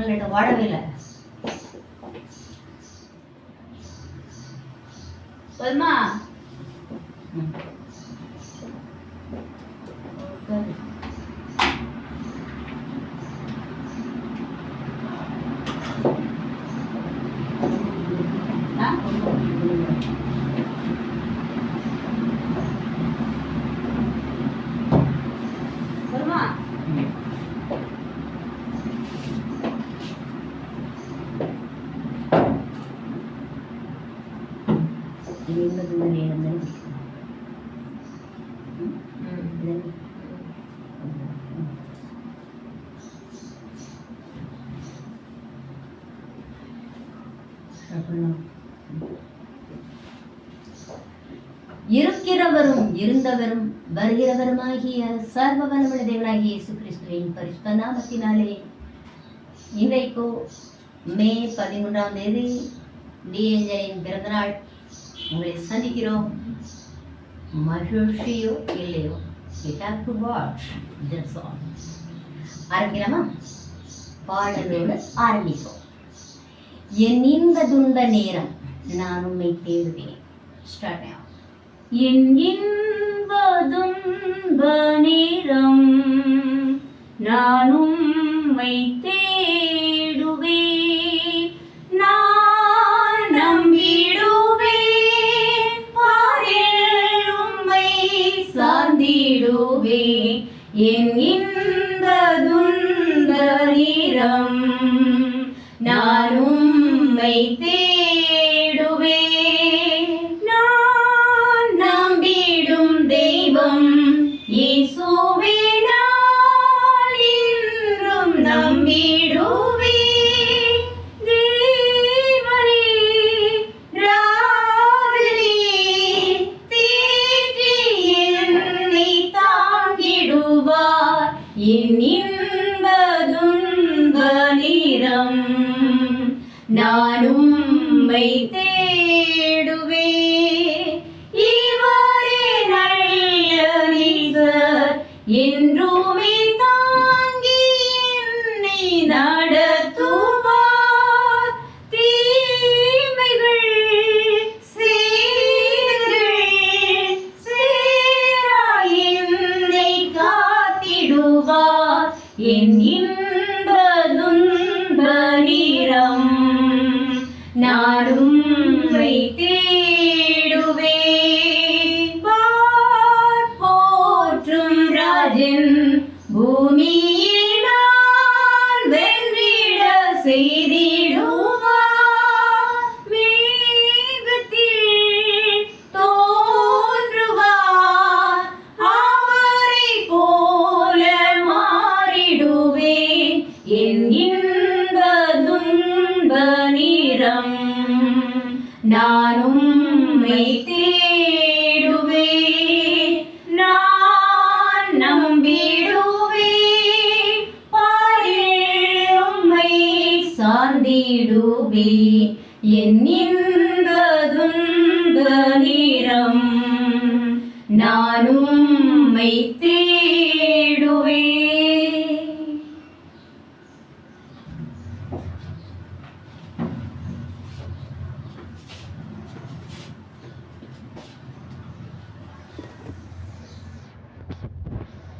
நல்ல வாடவே இல்லை போதுமா ம். ம். அப்புறம் இருக்கிறவரும் இருந்தவரும் வருகிறவருமாகிய சர்வ வல்லமுள்ள தேவனாகிய இயேசு கிறிஸ்துவின் பரிசுத்த நாமத்தினாலே இன்றைக்கு மே பதிமூன்றாம் தேதி டிஎன்ஜரின் பிறந்தநாள் உங்களை சந்திக்கிறோம். மகிழ்ச்சியோ இல்லையோ? we have to watch that's ஆரம்பிக்கலாமா? பாடலோடு ஆரம்பிப்போம். என் இன்ப துன்ப நேரம் நான் உண்மை தேடுவேன். ஸ்டார்ட் ஆகும் என் இன்ப துன்ப நேரம் நான் உண்மை தேடுவேன். சார்ந்திடுவேன் என் இந்த துன்ப என் நிறம். நானும் நேரம் என் இன்ப துன்ப நேரம் நானும் தேடுவே. நான் நம்பிடுவே. பாரில்மை சார்ந்திடுவே. என் துன்ப நிறம். நானும் தேடு